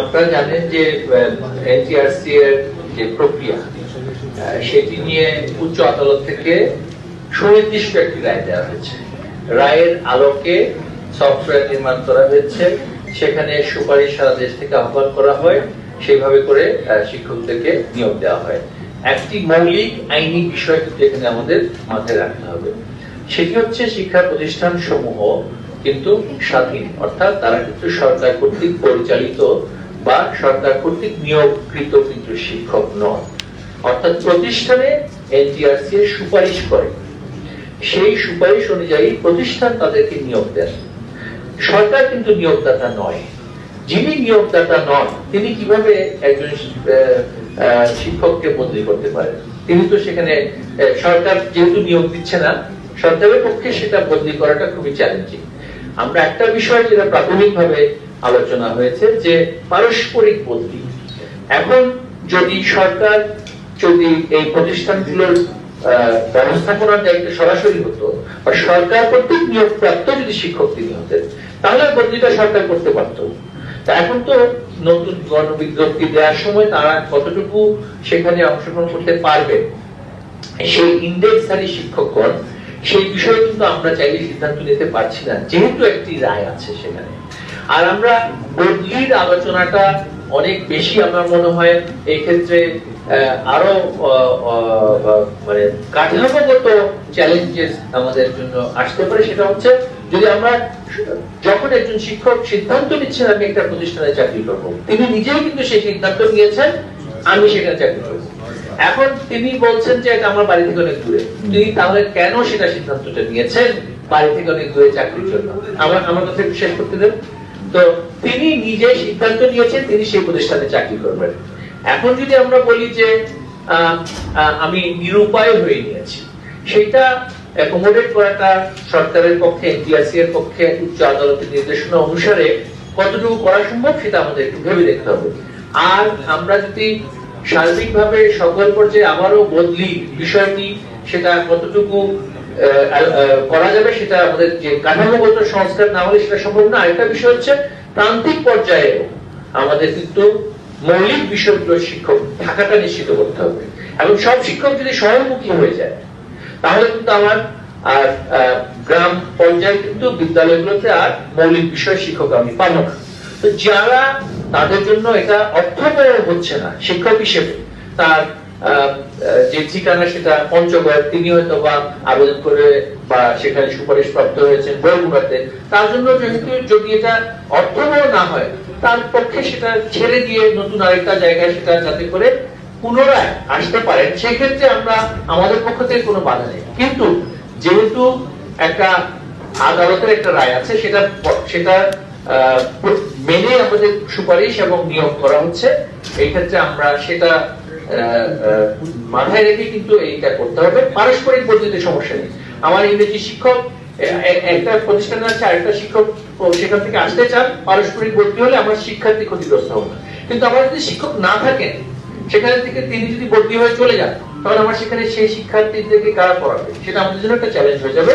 আপনারা জানেন যে এনটিআরসি এর যে প্রক্রিয়া সেটি নিয়ে উচ্চ আদালত থেকে সুনির্দিষ্ট একটি রায় দেওয়া হয়েছে। রায়ের আলোকে সফটওয়্যার নির্মাণ করা হয়েছে। সেখানে সুপারিশ সারা দেশ থেকে আহ্বান করা হয়। সেইভাবে করে শিক্ষকদেরকে নিয়োগ দেওয়া হয়। একটি মৌলিক আইনি বিষয় কিন্তু এখানে আমাদের মাথায় রাখতে হবে, সেটি হচ্ছে শিক্ষা প্রতিষ্ঠান সমূহ কিন্তু স্বাধীন, অর্থাৎ তারা কিন্তু সরকার কর্তৃক পরিচালিত বা সরকার কর্তৃক নিয়োগকৃত কিন্তু শিক্ষক নয় অর্থাৎ প্রতিষ্ঠানে এনটিআরসি এর সুপারিশ করে। সেই সুপারিশ অনুযায়ী প্রতিষ্ঠান তাদেরকে নিয়োগ দেন সরকার কিন্তু নিয়োগদাতা নয়। যিনি নিয়োগদাতা নন, তিনি কীভাবে একজন শিক্ষককে বদলি করতে পারেন? তিনি তো সেখানে সরকার যেহেতু নিয়োগ দিচ্ছে না, সরকারের পক্ষে সেটা বদলি করাটা খুবই চ্যালেঞ্জিং আমরা একটা বিষয় যেটা প্রাথমিকভাবে আলোচনা হয়েছে, যে পারস্পরিক বদলি এখন যদি সরকার যদি এই প্রতিষ্ঠানগুলোর ব্যবস্থাপনার দায়িত্ব সরাসরি হতো, বা সরকার কর্তৃক নিয়োগ প্রাপ্ত যদি শিক্ষক তিনি হতেন, তাহলে বদলিটা সরকার করতে পারতো। এখন তো নতুন গণবিজ্ঞপ্তি দেওয়ার সময় তারা কতটুকু সেখানে অংশগ্রহণ করতে পারবে, সেই ইন্ডেক্সধারী শিক্ষকগণ সেই বিষয়ে কিন্তু আমরা চাইলে সিদ্ধান্ত নিতে পারছি না। যেহেতু একটি রায় আছে সেখানে। আর আমরা বদলির আলোচনাটা অনেক বেশি আমার মনে হয় এই ক্ষেত্রে আরও মানে কাঠামোগত চ্যালেঞ্জেস আমাদের জন্য আসতে পারে। সেটা হচ্ছে যদি আমরা যখন একজন শিক্ষক সিদ্ধান্ত নিচ্ছেন, আমি একটা প্রতিষ্ঠানে চাকরি করব। তিনি নিজেই কিন্তু সেই সিদ্ধান্ত নিয়েছেন, আমি সেখানে চাকরি করব। এখন তিনি বলছেন যে এটা আমার বাড়ি থেকে অনেক দূরে। তিনি তাহলে কেন সেটা সিদ্ধান্তটা নিয়েছেন বাড়ি থেকে অনেক দূরে চাকরির জন্য? আমার আমার কথা একটু শেষ করতে দেন। তো তিনি নিজে সিদ্ধান্ত নিয়েছেন, তিনি সেই প্রতিষ্ঠানে চাকরি করবেন। এখন যদি আমরা বলি যে আমি নিরুপায় হয়ে নিয়েছি সেটা অ্যাকোমোডেট করাটা সরকারের পক্ষে, এনটিআরসি এর পক্ষে উচ্চ আদালতের নির্দেশনা অনুসারে কতটুকু করা সম্ভব সেটা আমাদের একটু ভেবে দেখতে হবে। আর আমরা যদি সার্বিকভাবে সকল পর্যায়ে আবারও বদলি বিষয়টি, সেটা কতটুকু করা যাবে সেটা আমাদের যে কাঠামোগত সংস্কার না হলে সেটা সম্ভব না। আরেকটা বিষয় হচ্ছে, প্রান্তিক পর্যায়ে আমাদের কিন্তু মৌলিক বিষয়গুলো শিক্ষক থাকাটা নিশ্চিত করতে হবে। এবং সব শিক্ষক যদি শহরমুখী হয়ে যায়, তাহলে কিন্তু আমার আর গ্রাম পর্যায়ে কিন্তু বিদ্যালয়গুলোতে আর মৌলিক বিষয় শিক্ষক আমি পাবো না। তো যারা তাদের জন্য এটা অর্থবহ হচ্ছে না, শিক্ষক হিসেবে। তার যে ঠিকানা সেটা পঞ্চগড়, তিনি হয়তো বা আবেদন করে বা সেখানে সুপারিশ প্রাপ্ত হয়েছেন বরগুনাতে তার জন্য যেহেতু যদি এটা অর্থবহ না হয়, তার পক্ষে সেটা ছেড়ে দিয়ে নতুন আরেকটা জায়গায় সেটা যাতে করে পুনরায় আসতে পারেন, সেক্ষেত্রে আমরা আমাদের পক্ষ থেকে কোনো বাধা নেই। কিন্তু যেহেতু একটা আদালতের একটা রায় আছে, সেটা সেটা প্র- মেনে আমাদের সুপারিশ এবং নিয়োগ করা হচ্ছে। এই ক্ষেত্রে আমরা সেটা মাথায় রেখে কিন্তু এইটা করতে হবে। পারস্পরিক পদ্ধতিতে সমস্যা নেই। আমার ইংরেজি শিক্ষক একটা প্রতিষ্ঠানে আছে, আরেকটা শিক্ষক সেখান থেকে আসতে চান, পারস্পরিক ভর্তি হলে আমার শিক্ষার্থী ক্ষতিগ্রস্ত হবে না। কিন্তু আমার যদি শিক্ষক না থাকেন, সেখান থেকে তিনি যদি বদলি হয়ে চলে যান, তাহলে আমার সেখানে সেই শিক্ষার্থীদেরকে কারা পড়াবে? সেটা আমাদের জন্য একটা চ্যালেঞ্জ হয়ে যাবে।